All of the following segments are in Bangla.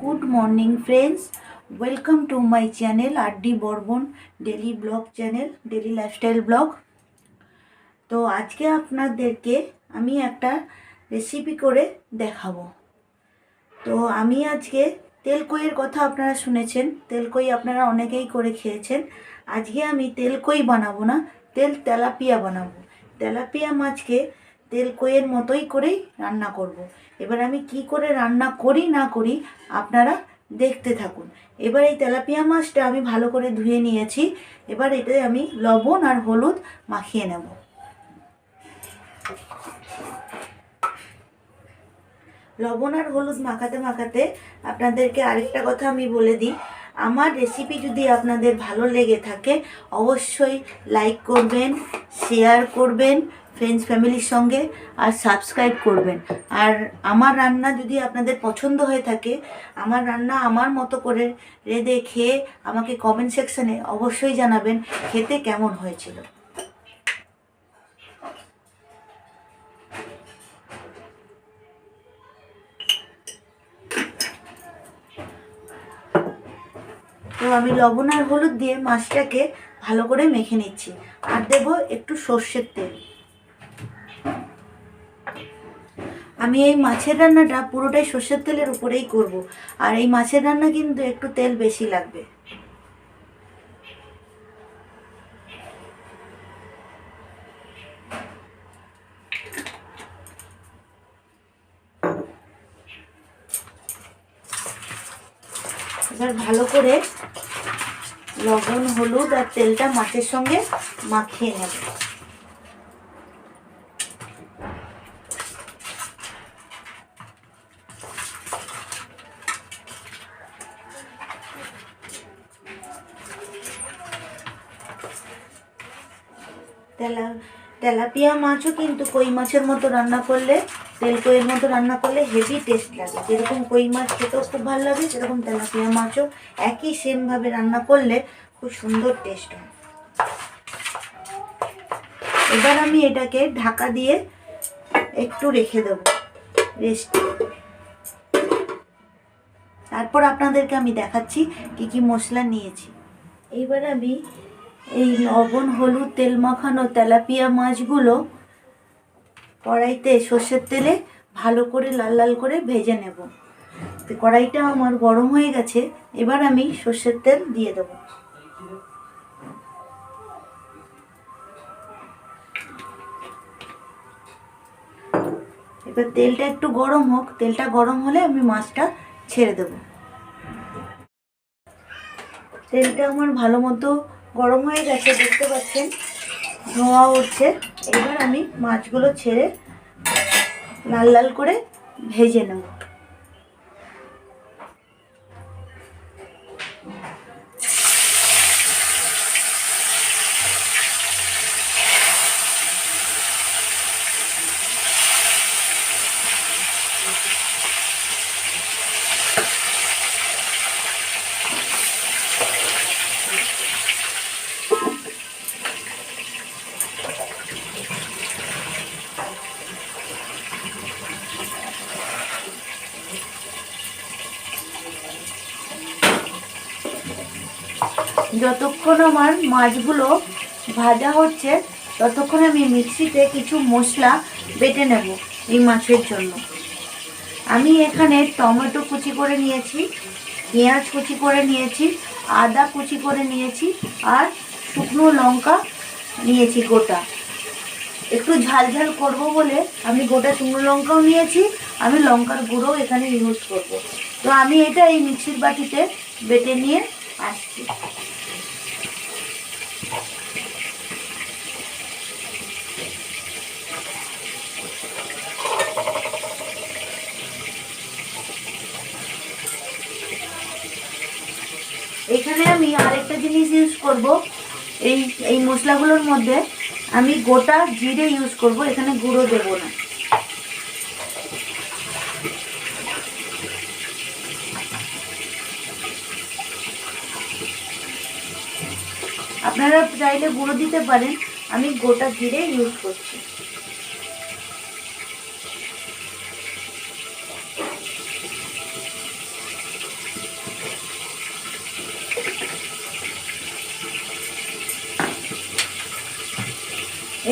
Good morning friends welcome to my channel R D বর্বন daily blog channel daily lifestyle blog তো আজকে আপনাদেরকে আমি একটা রেসিপি করে দেখাবো। তো আমি আজকে তেলকইয়ের কথা আপনারা শুনেছেন, তেলকই আপনারা অনেকেই করে খেয়েছেন। আজকে আমি তেলকই বানাবো না, তেল তেলাপিয়া বানাবো। তেলাপিয়া মাছকে তেলকইয়ের মতোই করেই রান্না করব। এবার আমি কি করে রান্না করি না করি আপনারা দেখতে থাকুন। এবার এই তেলাপিয়া মাছটা আমি ভালো করে ধুয়ে নিয়েছি। এবার এটাতে আমি লবণ আর হলুদ মাখিয়ে নেব। লবণ আর হলুদ মাখাতে মাখাতে আপনাদেরকে আরেকটা কথা আমি বলে দিই। আমার রেসিপি যদি আপনাদের ভালো লেগে থাকে, অবশ্যই লাইক করবেন শেয়ার করবেন ফ্রেন্ডস ফ্যামিলির সঙ্গে, আর সাবস্ক্রাইব করবেন। আর আমার রান্না যদি আপনাদের পছন্দ হয়ে থাকে, আমার রান্না আমার মতো করে রেঁধে খেয়ে আমাকে কমেন্ট সেকশানে অবশ্যই জানাবেন, খেতে কেমন হয়েছিল। আমি লবণ আর হলুদ দিয়ে মাছটাকে ভালো করে মেখে নিচ্ছি। আর দেব একটু সর্ষের তেল। আমি এই মাছের রান্নাটা পুরোটাই সর্ষের তেলের উপরেই করব। আর এই মাছের রান্না কিন্তু একটু তেল বেশি লাগবে। এবার ভালো করে লবণ, হলুদ আর তেলটা মাছের সঙ্গে মাখিয়ে নেব। তেলা, তেলাপিয়া মাছও কিন্তু কই মাছের মতো রান্না করলে তেল কইয়ের মতো রান্না করলে হেভি টেস্ট লাগে। যেরকম কই মাছ খেতেও খুব ভালো লাগে, সেরকম তেলাপিয়া মাছও একই সেমভাবে রান্না করলে খুব সুন্দর টেস্ট হয়। এবার আমি এটাকে ঢাকা দিয়ে একটু রেখে দেবো। রেস্ট তারপর আপনাদেরকে আমি দেখাচ্ছি কি কি মশলা নিয়েছি। এইবার আমি এই লবণ, হলুদ, তেল মাখানো তেলাপিয়া মাছগুলো কড়াইতে সর্ষের তেলে ভালো করে লাল লাল করে ভেজে নেব। তো কড়াইটা আমার গরম হয়ে গেছে, এবার আমি সর্ষের তেল দিয়ে দেবো। এবার তেলটা একটু গরম হোক, তেলটা গরম হলে আমি মাছটা ছেড়ে দেব। তেলটা আমার ভালো মতো গরম হয়ে গেছে, দেখতে পাচ্ছেন? ধোঁয়া উঠছে। এবার আমি মাছগুলো ছেড়ে লাল লাল করে ভেজে নেব। যতক্ষণ আমার মাছগুলো ভাজা হচ্ছে, ততক্ষণ আমি মিক্সিতে কিছু মশলা বেটে নেব এই মাছের জন্য। আমি এখানে টমেটো কুচি করে নিয়েছি, পেঁয়াজ কুচি করে নিয়েছি, আদা কুচি করে নিয়েছি আর শুকনো লঙ্কা নিয়েছি গোটা। একটু ঝাল ঝাল করব বলে আমি গোটা শুকনো লঙ্কাও নিয়েছি, আমি লঙ্কার গুঁড়ো এখানে ইউজ করব। তো আমি এটা এই মিক্সির বাটিতে বেটে নিয়ে আসছি। এখানে আমি আরেকটা জিনিস ইউজ করব। এই এই মশলাগুলোর মধ্যে আমি গোটা জিরে ইউজ করব, এখানে গুঁড়ো দেব না। আপনারা চাইলে গুঁড়ো দিতে পারেন, আমি গোটা জিরে ইউজ করছি।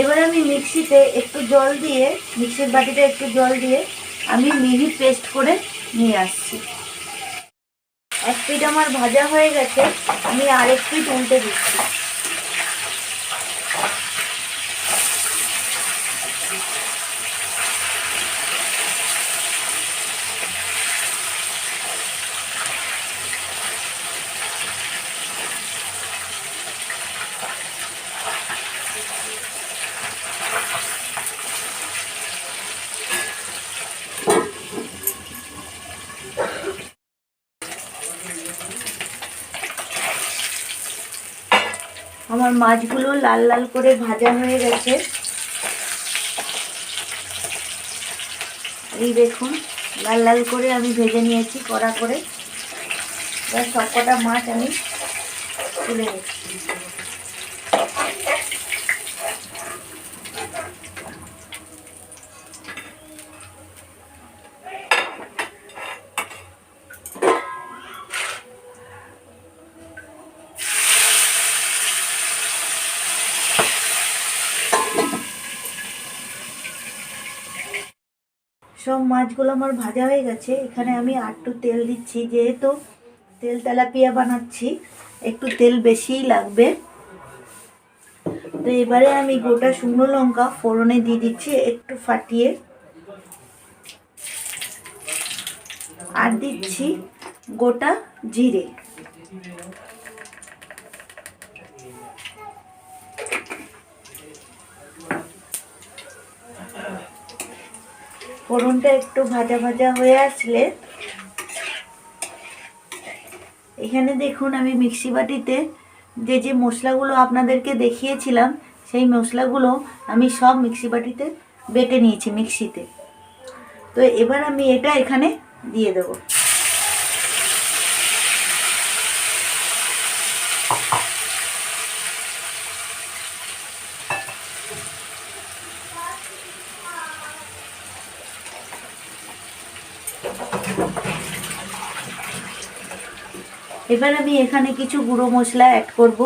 এবার আমি মিক্সিতে একটু জল দিয়ে, মিক্সির বাটিতে একটু জল দিয়ে আমি মিহি পেস্ট করে নিয়ে আসছি। এক পিঠ আমার ভাজা হয়ে গেছে, আমি আরেক পিঠ উল্টে দিচ্ছি। আমার মাছগুলো লাল লাল করে ভাজা হয়ে গেছে। এই দেখুন, লাল লাল করে আমি ভেজে নিয়েছি কড়া করে। এবার সবকটা মাছ আমি তুলে নিচ্ছি সব মাছগুলো আমার ভাজা হয়ে গেছে। এখানে আমি আটটু তেল দিচ্ছি, যেহেতু তেল তেলাপিয়া বানাচ্ছি, একটু তেল বেশিই লাগবে। তো এবারে আমি গোটা শুকনো লঙ্কা ফোড়নে দিয়ে দিচ্ছি, একটু ফাটিয়ে। আর দিচ্ছি গোটা জিরে। ফোড়নটা একটু ভাজা ভাজা হয়ে আসলে এখানে দেখুন আমি মিক্সি বাটিতে যে যে মশলাগুলো আপনাদেরকে দেখিয়েছিলাম, সেই মশলাগুলো আমি সব মিক্সি বাটিতে বেটে নিয়েছি মিক্সিতে। তো এবার আমি এটা এখানে দিয়ে দেবো। এবার আমি এখানে কিছু গুঁড়ো মশলা অ্যাড করব।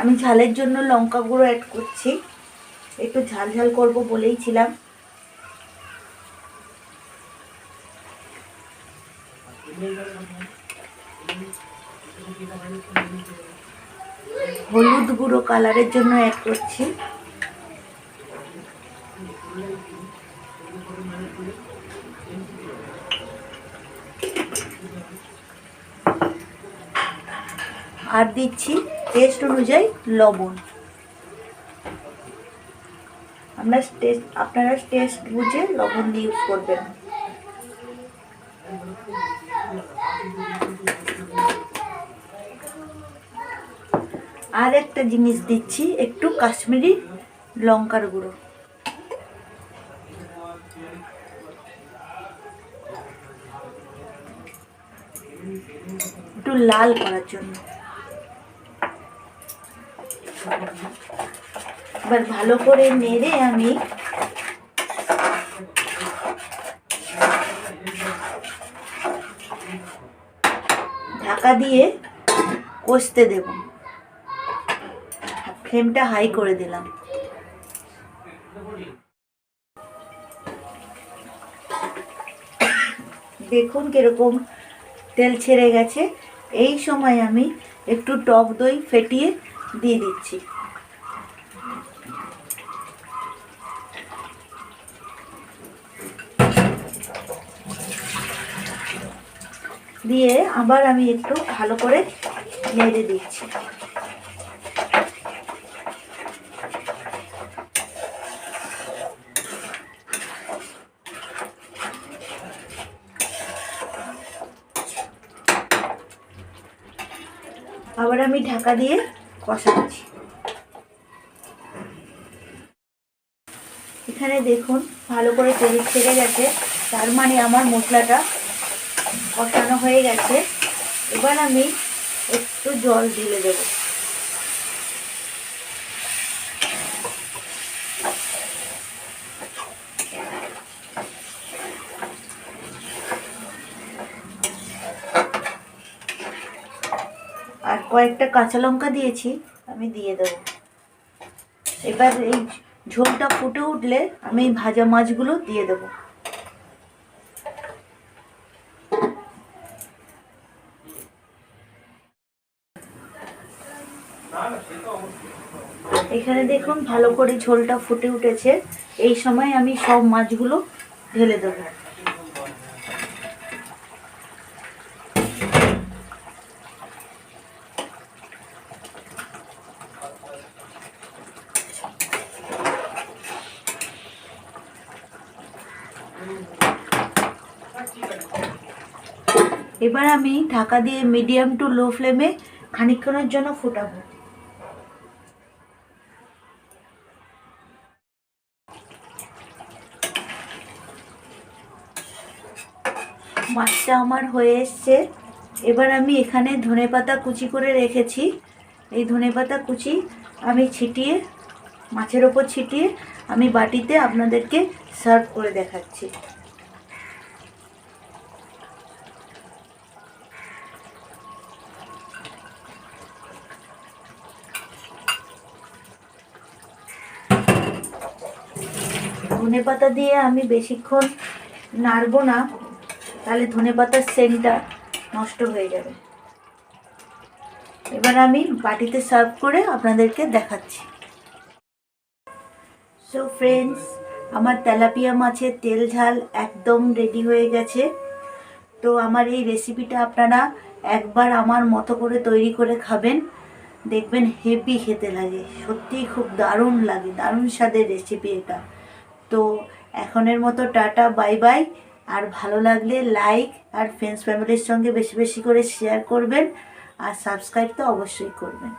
আমি ঝালের জন্য লঙ্কা গুঁড়ো অ্যাড করছি। একটু ঝাল ঝাল করব বলেই ছিলাম। হলুদ গুঁড়ো কালারের জন্য অ্যাড করছি। আর দিচ্ছি টেস্ট অনুযায়ী লবণ। আমরা টেস্ট আপনারা টেস্ট বুঝে লবণ দিয়ে ইউজ করবেন। আর একটা জিনিস দিচ্ছি, একটু কাশ্মীরি লঙ্কার গুঁড়ো। একটু লাল করার জন্য। এবার ভালো করে নেড়ে আমি ঢাকা দিয়ে কষতে দেব। ফ্লেমটা হাই করে দিলাম। দেখুন কীরকম তেল ছেড়ে গেছে। এই সময় আমি একটু টক দই ফেটিয়ে দিয়ে দিচ্ছি। দিয়ে আবার আমি একটু ভালো করে নেড়ে দিচ্ছি। আবার আমি ঢাকা দিয়ে কষাচ্ছি। এখানে দেখুন, ভালো করে তেল ছেড়ে গেছে। তার মানে আমার মশলাটা কষানো হয়ে গেছে। এবার আমি একটু জল ঢেলে দেব। আর কয়েকটা কাঁচা লঙ্কা দিয়েছি, আমি দিয়ে দেবো। এবার এই ঝোলটা ফুটে উঠলে আমি ভাজা মাছগুলো দিয়ে দেবো। এখানে দেখুন ভালো করে ঝোলটা ফুটে উঠেছে। এই সময় আমি সব মাছগুলো ঢেলে দেবো। এবার আমি ঢাকা দিয়ে মিডিয়াম টু লো ফ্লেমে খানিকক্ষণের জন্য ফোটাবো। মাছটা আমার হয়ে এসছে। এবার আমি এখানে ধনেপাতা কুচি করে রেখেছি। এই ধনেপাতা কুচি আমি ছিটিয়ে, মাছের ওপর ছিটিয়ে আমি বাটিতে আপনাদেরকে সার্ভ করে দেখাচ্ছি। ধনে পাতা দিয়ে আমি বেশিক্ষণ নাড়বো না। তাহলে ধনে পাতার সেন্টটা নষ্ট হয়ে যাবে। এবার আমি বাটিতে সার্ভ করে আপনাদেরকে দেখাচ্ছি। সো ফ্রেন্ডস আমার তেলাপিয়া মাছের তেল ঝাল একদম রেডি হয়ে গেছে। তো আমার এই রেসিপিটা আপনারা একবার আমার মতো করে তৈরি করে খাবেন। দেখবেন হেভি খেতে লাগে। সত্যিই খুব দারুণ লাগে। দারুণ স্বাদের রেসিপি এটা। তো এখনের মতো টাটা বাই বাই আর ভালো লাগলে লাইক আর ফ্রেন্ডস ফ্যামিলির সঙ্গে বেশি বেশি করে শেয়ার করবেন আর সাবস্ক্রাইব তো অবশ্যই করবেন।